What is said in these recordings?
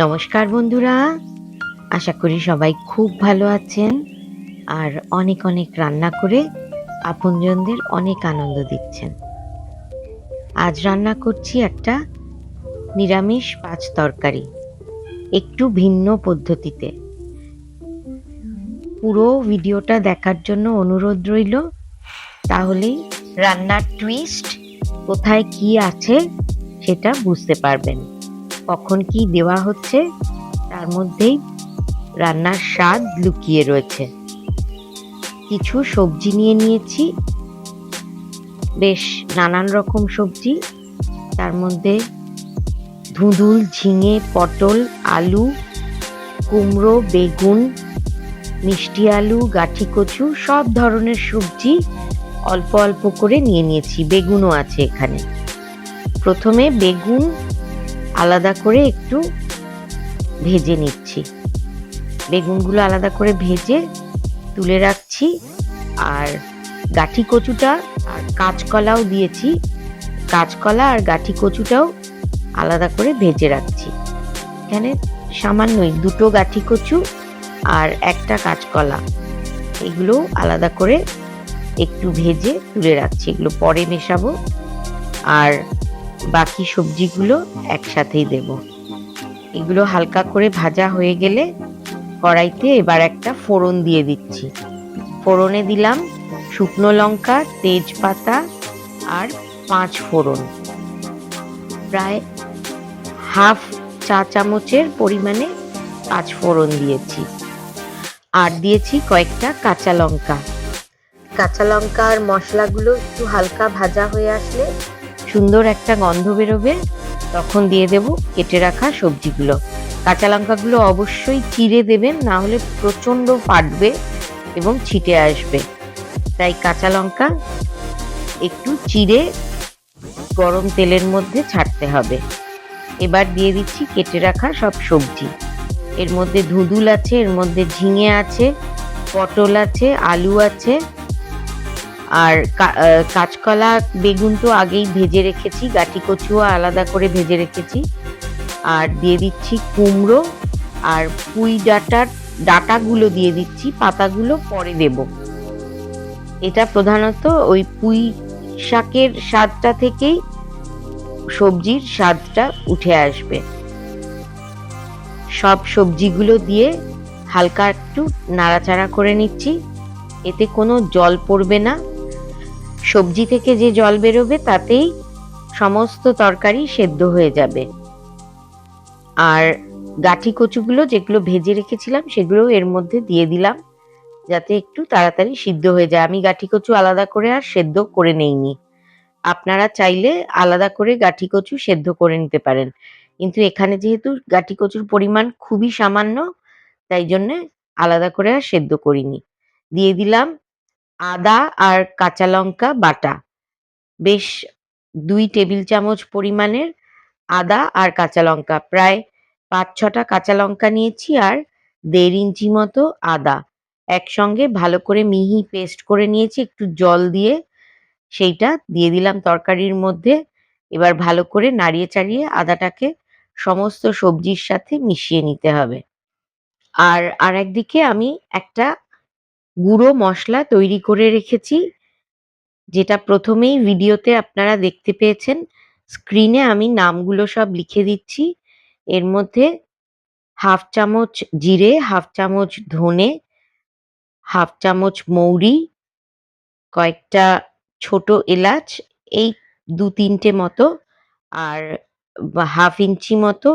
নমস্কার বন্ধুরা। আশা করি সবাই খুব ভালো আছেন আর অনেক অনেক রান্না করে আপনজনদের অনেক আনন্দ দিচ্ছেন। আজ রান্না করছি একটা নিরামিষ পাঁচ তরকারি, একটু ভিন্ন পদ্ধতিতে। পুরো ভিডিওটা দেখার জন্য অনুরোধ রইল, তাহলেই রান্নার টুইস্ট কোথায় কি আছে সেটা বুঝতে পারবেন। কখন কি দেওয়া হচ্ছে, তার মধ্যেই রান্নার স্বাদ লুকিয়ে রয়েছে। কিছু সবজি নিয়ে নিয়েছি। বেশ নানান রকম সবজি। তার মধ্যে ধুঁধুল, ঝিঙে, পটল, আলু, কুমড়ো, বেগুন, মিষ্টি আলু, গাঠি কচু, সব ধরনের সবজি অল্প অল্প করে নিয়ে নিয়েছি। বেগুনও আছে এখানে। প্রথমে বেগুন আলাদা করে একটু ভেজে নিচ্ছি। বেগুনগুলো আলাদা করে ভেজে তুলে রাখছি আর গাঠি কচুটা আর কাঁচকলাও দিয়েছি। কাঁচকলা আর গাঠি কচুটাও আলাদা করে ভেজে রাখছি। এখানে সামান্যই দুটো গাঠি কচু আর একটা কাঁচকলা। এগুলো আলাদা করে একটু ভেজে তুলে রাখছি। এগুলো পরে মেশাবো। আর বাকি সবজিগুলো একসাথেই দেব। এগুলো হালকা করে ভাজা হয়ে গেলে কড়াইতে এবার একটা ফোড়ন দিয়ে দিচ্ছি। ফোড়নে দিলাম শুকনো লঙ্কা, তেজপাতা আর পাঁচ ফোড়ন। প্রায় হাফ চা চামচের পরিমাণে পাঁচ ফোড়ন দিয়েছি। আর দিয়েছি কয়েকটা কাঁচা লঙ্কা। কাঁচা লঙ্কা আর মশলাগুলো একটু হালকা ভাজা হয়ে আসলে সুন্দর একটা গন্ধ বেরোবে, তখন দিয়ে দেব কেটে রাখা সবজিগুলো। কাঁচা লঙ্কাগুলো অবশ্যই চিড়ে দেবেন, না হলে প্রচণ্ড ফাটবে এবং ছিটে আসবে। তাই কাঁচা লঙ্কা একটু চিড়ে গরম তেলের মধ্যে ছাড়তে হবে। এবার দিয়ে দিচ্ছি কেটে রাখা সব সবজি। এর মধ্যে ধুদুল আছে, এর মধ্যে ঝিঙে আছে, পটল আছে, আলু আছে আর কাঁচকলা, বেগুন তো আগেই ভেজে রেখেছি, গাটি কচুও আলাদা করে ভেজে রেখেছি। আর দিয়ে দিচ্ছি কুমড়ো আর পুঁই ডাটার ডাটাগুলো দিয়ে দিচ্ছি, পাতাগুলো পরে দেব। এটা প্রধানত ওই পুঁই শাকের স্বাদটা থেকেই সবজির স্বাদটা উঠে আসবে। সব সবজিগুলো দিয়ে হালকা একটু নাড়াচাড়া করে নিচ্ছি, এতে কোনো জল পড়বে না। সবজি থেকে যে জল বেরোবে তাতেই সমস্ত তরকারি সেদ্ধ হয়ে যাবে। আর গাঠি কচুগুলো যেগুলো ভেজে রেখেছিলাম সেগুলো এর মধ্যে দিয়ে দিলাম, যাতে একটু তাড়াতাড়ি সিদ্ধ হয়ে যায়। আমি গাঠি কচু আলাদা করে আর সেদ্ধ করে নেইনি। আপনারা চাইলে আলাদা করে গাঠি কচু সেদ্ধ করে নিতে পারেন। কিন্তু এখানে যেহেতু গাঠি কচুর পরিমাণ খুবই সামান্য, তাই জন্যে আলাদা করে আর সেদ্ধ করিনি। দিয়ে দিলাম আদা আর কাঁচা লঙ্কা বাটা। বেশ দুই টেবিল চামচ পরিমাণের আদা আর কাঁচা লঙ্কা। প্রায় পাঁচ ছটা কাঁচা লঙ্কা নিয়েছি আর দেড় ইঞ্চি মতো আদা। একসঙ্গে ভালো করে মিহি পেস্ট করে নিয়েছি, একটু জল দিয়ে সেইটা দিয়ে দিলাম তরকারির মধ্যে। এবার ভালো করে নাড়িয়ে চাড়িয়ে আদাটাকে সমস্ত সবজির সাথে মিশিয়ে নিতে হবে। আর আর একদিকে আমি একটা গুঁড়ো মশলা তৈরি করে রেখেছি। যেটা প্রথমেই ভিডিওতে আপনারা দেখতে পেয়েছেন। স্ক্রিনে আমি নামগুলো সব লিখে দিচ্ছি। এর মধ্যে হাফ চামচ জিরে, হাফ চামচ ধনে, হাফ চামচ মৌরি, কয়েকটা ছোট এলাচ, এই দু তিনটে মতো, আর হাফ ইঞ্চি মতো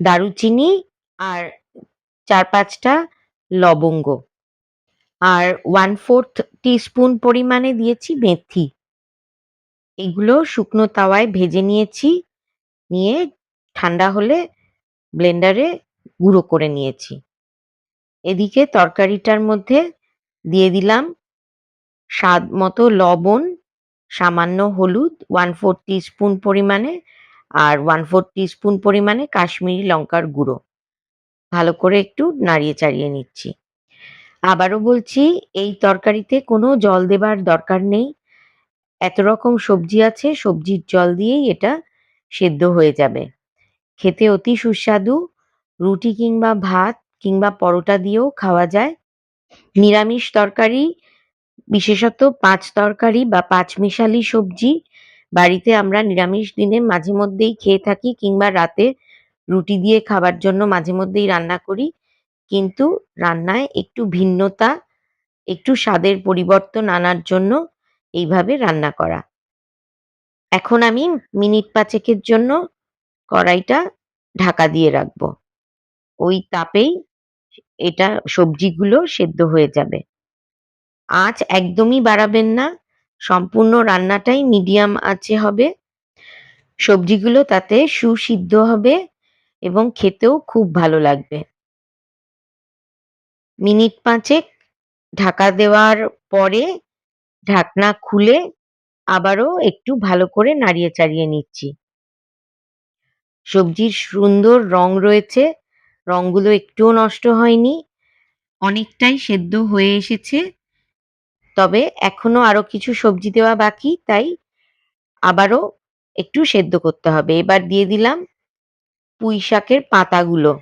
দারুচিনি আর চার পাঁচটা লবঙ্গ। আর ওয়ান ফোর্থ টিস্পুন পরিমাণে দিয়েছি মেথি। এগুলো শুকনো তাওয়ায় ভেজে নিয়েছি, নিয়ে ঠান্ডা হলে ব্লেন্ডারে গুঁড়ো করে নিয়েছি। এদিকে তরকারিটার মধ্যে দিয়ে দিলাম স্বাদ মতো লবণ, সামান্য হলুদ ওয়ান ফোর স্পুন পরিমাণে আর ওয়ান ফোর স্পুন পরিমাণে কাশ্মীরি লঙ্কার গুঁড়ো। ভালো করে একটু নাড়িয়ে চাড়িয়ে নিচ্ছি। আবারও বলছি, এই তরকারিতে কোনো জল দেবার দরকার নেই। এত রকম সবজি আছে, সবজির জল দিয়েই এটা সেদ্ধ হয়ে যাবে। খেতে অতি সুস্বাদু। রুটি কিংবা ভাত কিংবা পরোটা দিয়েও খাওয়া যায়। নিরামিষ তরকারি, বিশেষত পাঁচ তরকারি বা পাঁচমিশালি সবজি, বাড়িতে আমরা নিরামিষ দিনে মাঝে মধ্যেই খেয়ে থাকি কিংবা রাতে রুটি দিয়ে খাবার জন্য মাঝে মধ্যেই রান্না করি। কিন্তু রান্নায় একটু ভিন্নতা, একটু স্বাদের পরিবর্তন আনার জন্য এইভাবে রান্না করা। এখন আমি মিনিট পাঁচেকের জন্য কড়াইটা ঢাকা দিয়ে রাখব। ওই তাপেই এটা সবজিগুলো সেদ্ধ হয়ে যাবে। আঁচ একদমই বাড়াবেন না, সম্পূর্ণ রান্নাটাই মিডিয়াম আঁচে হবে। সবজিগুলো তাতে সুসিদ্ধ হবে এবং খেতেও খুব ভালো লাগবে। মিনিট পাঁচেক ঢাকা দেওয়ার পরে ঢাকনা খুলে আবারও একটু ভালো করে নাড়িয়ে চাড়িয়ে নিচ্ছি। সবজির সুন্দর রং রয়েছে, রংগুলো একটুও নষ্ট হয়নি, অনেকটাই সেদ্ধ হয়ে এসেছে। তবে এখনও আরও কিছু সবজি দেওয়া বাকি, তাই আবারও একটু সেদ্ধ করতে হবে। এবার দিয়ে দিলাম পুঁই শাকের পাতাগুলো।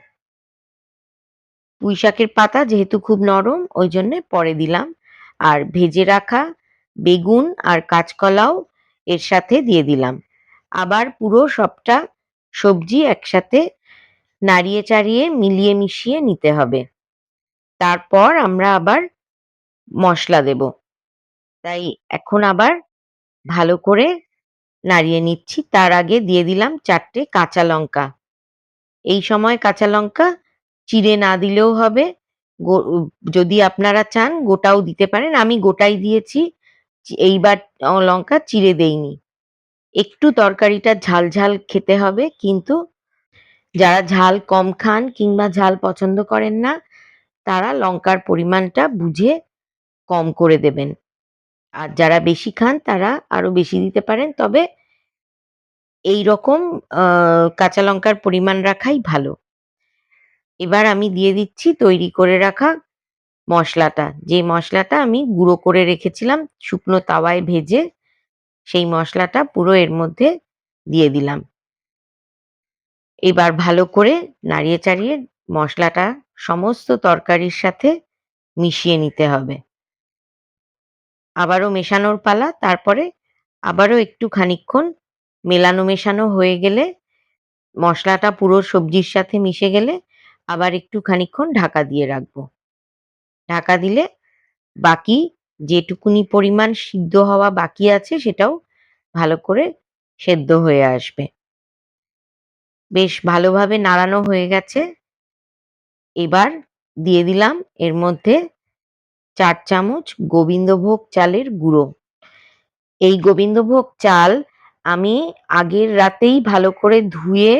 পুঁই শাকের পাতা যেহেতু খুব নরম ওই জন্য পরে দিলাম। আর ভেজে রাখা বেগুন আর কাঁচকলাও এর সাথে দিয়ে দিলাম। আবার পুরো সবটা সবজি একসাথে নাড়িয়ে চাড়িয়ে মিলিয়ে মিশিয়ে নিতে হবে। তারপর আমরা আবার মশলা দেব। তাই এখন আবার ভালো করে নাড়িয়ে নিচ্ছি। তার আগে দিয়ে দিলাম চারটে কাঁচা লঙ্কা। এই সময় কাঁচা লঙ্কা চিড়ে না দিলেও হবে। যদি আপনারা চান, গোটাও দিতে পারেন। আমি গোটাই দিয়েছি। এইবার লঙ্কা চিড়ে দেইনি। একটু তরকারিটা ঝাল ঝাল খেতে হবে, কিন্তু যারা ঝাল কম খান কিংবা ঝাল পছন্দ করেন না, তারা লঙ্কার পরিমাণটা বুঝে কম করে দেবেন। আর যারা বেশি খান, তারা আরও বেশি দিতে পারেন। তবে এই রকম কাঁচা লঙ্কার পরিমাণ রাখাই ভালো। এবার আমি দিয়ে দিচ্ছি তৈরি করে রাখা মশলাটা। যে মশলাটা আমি গুঁড়ো করে রেখেছিলাম, শুকনো তাওয়ায় ভেজে সেই মশলাটা পুরো এর মধ্যে দিয়ে দিলাম। এবার ভালো করে নাড়িয়ে চাড়িয়ে মশলাটা সমস্ত তরকারির সাথে মিশিয়ে নিতে হবে। আবারও মেশানোর পালা, তারপরে আবারও একটু খানিক্ষণ মেলানো মেশানো হয়ে গেলে মশলাটা পুরো সবজির সাথে মিশে গেলে আবার একটু খানিক্ষণ ঢাকা দিয়ে রাখব। ঢাকা দিলে বাকি যেটুকুনি পরিমাণ সিদ্ধ হওয়া বাকি আছে সেটাও ভালো করে সেদ্ধ হয়ে আসবে। বেশ ভালোভাবে নাড়ানো হয়ে গেছে। এবার দিয়ে দিলাম এর মধ্যে চার চামচ গোবিন্দভোগ চালের গুঁড়ো। এই গোবিন্দভোগ চাল আমি আগের রাতেই ভালো করে ধুয়ে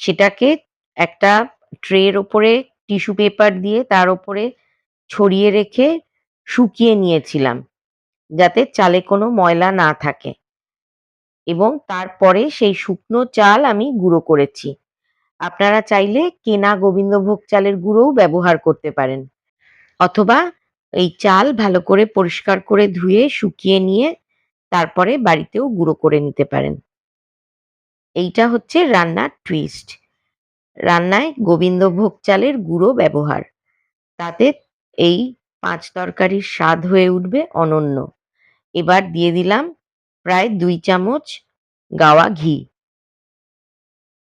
সেটাকে একটা ট্রের ওপরে টিস্যু পেপার দিয়ে তার ওপরে ছড়িয়ে রেখে শুকিয়ে নিয়েছিলাম, যাতে চালে কোনো ময়লা না থাকে। এবং তারপরে সেই শুকনো চাল আমি গুঁড়ো করেছি। আপনারা চাইলে কেনা গোবিন্দভোগ চালের গুঁড়োও ব্যবহার করতে পারেন। অথবা এই চাল ভালো করে পরিষ্কার করে ধুয়ে শুকিয়ে নিয়ে তারপরে বাড়িতেও গুঁড়ো করে নিতে পারেন। এইটা হচ্ছে রান্নার টুইস্ট রান্নায় গোবিন্দভোগ চালের গুঁড়ো ব্যবহার। তাতে এই পাঁচ তরকারির স্বাদ হয়ে উঠবে অনন্য। এবার দিয়ে দিলাম প্রায় দুই চামচ গাওয়া ঘি।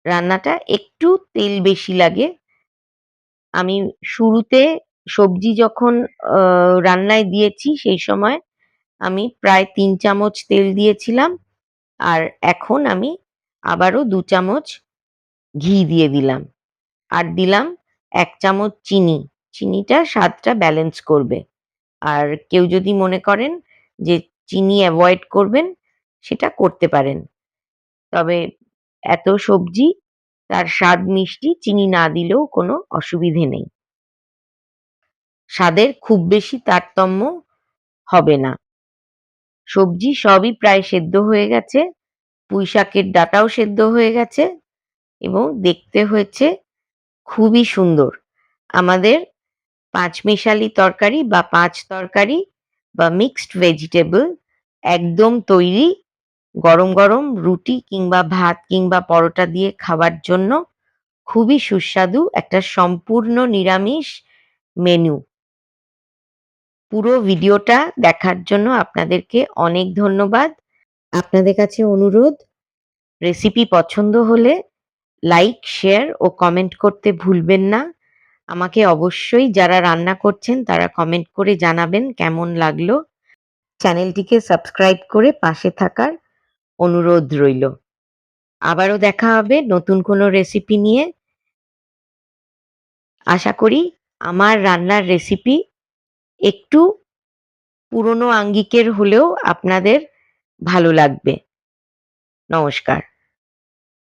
রান্নাটা একটু তেল বেশি লাগে। আমি শুরুতে সবজি যখন রান্নায় দিয়েছি সেই সময় আমি প্রায় তিন চামচ তেল দিয়েছিলাম। আর এখন আমি আবারও দু চামচ ঘি দিয়ে দিলাম। আর দিলাম এক চামচ চিনি। চিনিটা স্বাদটা ব্যালেন্স করবে। আর কেউ যদি মনে করেন যে চিনি অ্যাভয়েড করবেন, সেটা করতে পারেন। তবে এত সবজি, তার স্বাদ মিষ্টি, চিনি না দিলেও কোনো অসুবিধে নেই। স্বাদের খুব বেশি তারতম্য হবে না। সবজি সবই প্রায় সেদ্ধ হয়ে গেছে। পুঁই শাকের ডাটাও সেদ্ধ হয়ে গেছে। এবং দেখতে হয়েছে খুবই সুন্দর। আমাদের পাঁচমিশালি তরকারি বা পাঁচ তরকারি বা মিক্সড ভেজিটেবল একদম তৈরি গরম গরম রুটি কিংবা ভাত কিংবা পরোটা দিয়ে খাওয়ার জন্য খুবই সুস্বাদু একটা সম্পূর্ণ নিরামিষ মেনু পুরো ভিডিওটা দেখার জন্য আপনাদেরকে অনেক ধন্যবাদ। আপনাদের কাছে অনুরোধ রেসিপি পছন্দ হলে লাইক শেয়ার ও কমেন্ট করতে ভুলবেন না। আমাকে অবশ্যই যারা রান্না করছেন তারা কমেন্ট করে জানাবেন কেমন লাগল। চ্যানেলটিকে সাবস্ক্রাইব করে পাশে থাকার অনুরোধ রইল। আবারও দেখা হবে নতুন কোনো রেসিপি নিয়ে। আশা করি আমার রান্নার রেসিপি একটু পুরনো আঙ্গিকের হলেও আপনাদের ভালো লাগবে। নমস্কার।